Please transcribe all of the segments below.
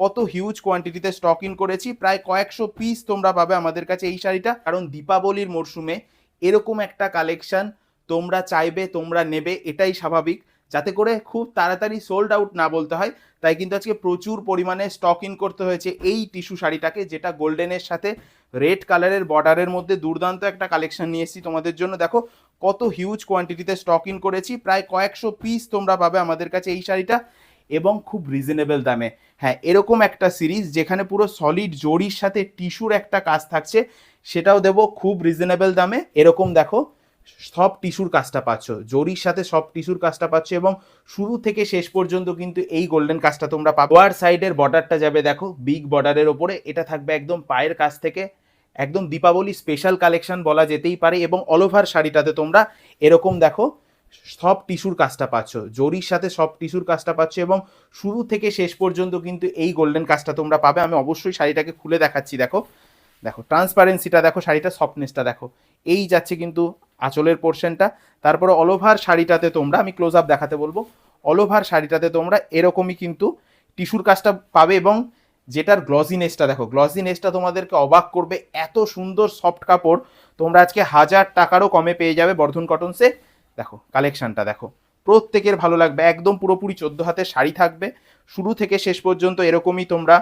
কত huge কোয়ান্টিটিতে stock in করেছি, প্রায় কয়েকশো পিস তোমরা পাবে আমাদের কাছে এই শাড়িটা। কারণ দীপাবলির মরশুমে এরকম একটা কালেকশন তোমরা চাইবে, তোমরা নেবে, এটাই স্বাভাবিক। যাতে করে খুব তাড়াতাড়ি সোল্ড আউট না বলতে হয়। তাই কিন্তু আজকে প্রচুর পরিমাণে স্টক ইন করতে হয়েছে এই টিস্যু শাড়িটাকে, যেটা গোল্ডেনের সাথে রেড কালারের বর্ডারের মধ্যে দুর্দান্ত একটা কালেকশন নিয়ে এসেছি তোমাদের জন্য। দেখো কত হিউজ কোয়ান্টিটিতে স্টক ইন করেছি, প্রায় কয়েকশো পিস তোমরা পাবে আমাদের কাছে এই শাড়িটা। এবং খুব রিজনেবল দামে। হ্যাঁ এরকম একটা সিরিজ যেখানে পুরো সলিড জরির সাথে টিস্যুর একটা কাজ থাকছে, সেটাও দেবো খুব রিজনেবল দামে। এরকম দেখো, সব টিস্যুর কাজটা পাচ্ছ। জরির সাথে সব টিস্যুর কাজটা পাচ্ছ এবং শুরু থেকে শেষ পর্যন্ত কিন্তু এই গোল্ডেন কাজটা তোমরা পাবো। ওয়ার সাইডের বর্ডারটা যাবে দেখো বিগ বর্ডারের ওপরে। এটা থাকবে একদম পায়ের কাছ থেকে। একদম দীপাবলি স্পেশাল কালেকশন বলা যেতেই পারে এবং অল ওভার শাড়িটাতে তোমরা এরকম দেখো সব টিস্যুর কাজটা পাচ্ছ, জরির সাথে সব টিস্যুর কাজটা পাচ্ছ এবং শুরু থেকে শেষ পর্যন্ত কিন্তু এই গোল্ডেন কাজটা তোমরা পাবে। আমি অবশ্যই শাড়িটাকে খুলে দেখাচ্ছি, দেখো। দেখো ট্রান্সপারেন্সিটা দেখো শাড়িটা সফটনেসটা দেখো। এই যাচ্ছে কিন্তু আঁচলের পোর্শনটা তারপরে অল ওভার শাড়িটাতে তোমরা, আমি ক্লোজ আপ দেখাতে বলব অল ওভার শাড়িটাতে তোমরা এরকমই কিন্তু টিস্যুর কাজটা পাবে এবং যেটার গ্লসিনেসটা দেখো গ্লসিনেসটা তোমাদেরকে অবাক করবে। এত সুন্দর সফট কাপড় তোমরা আজকে হাজার টাকারও কমে পেয়ে যাবে বর্ধন কটনসে দেখো কালেকশনটা দেখো। প্রত্যেকের ভালো লাগবে, একদম পুরোপুরি চোদ্দ হাতে শাড়ি থাকবে। শুরু থেকে শেষ পর্যন্ত এরকমই তোমরা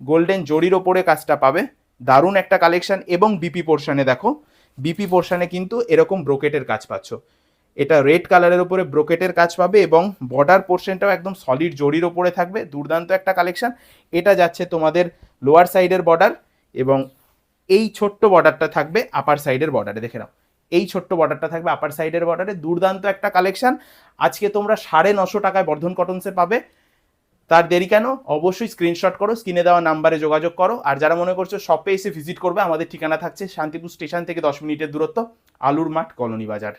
গোল্ডেন জরির ওপরে কাজটা পাবে। দারুণ একটা কালেকশন এবং বিপি পোর্শনে দেখো। বিপি পোর্শনে কিন্তু এরকম ব্রোকেটের কাজ পাচ্ছ। এটা রেড কালারের ওপরে ব্রোকেটের কাজ পাবে এবং বর্ডার পোর্শনটাও একদম সলিড জরির ওপরে থাকবে। দুর্দান্ত একটা কালেকশন এটা যাচ্ছে তোমাদের লোয়ার সাইডের বর্ডার এবং এই ছোট্ট বর্ডারটা থাকবে আপার সাইডের বর্ডারে দেখে নাও। এই ছোট্ট বর্ডারটা থাকবে আপার সাইডের বর্ডারে দুর্দান্ত একটা কালেকশান আজকে তোমরা সাড়ে নশো টাকায় বর্ধন কটনসে পাবে। তার দেরি কেন? অবশ্যই স্ক্রিনশট করো স্ক্রিনে দেওয়া নাম্বারে যোগাযোগ করো। আর যারা মনে করছ শপে এসে ভিজিট করবে, আমাদের ঠিকানা থাকছে শান্তিপুর স্টেশন থেকে দশ মিনিটের দূরত্ব আলুর মাঠ কলোনি বাজার।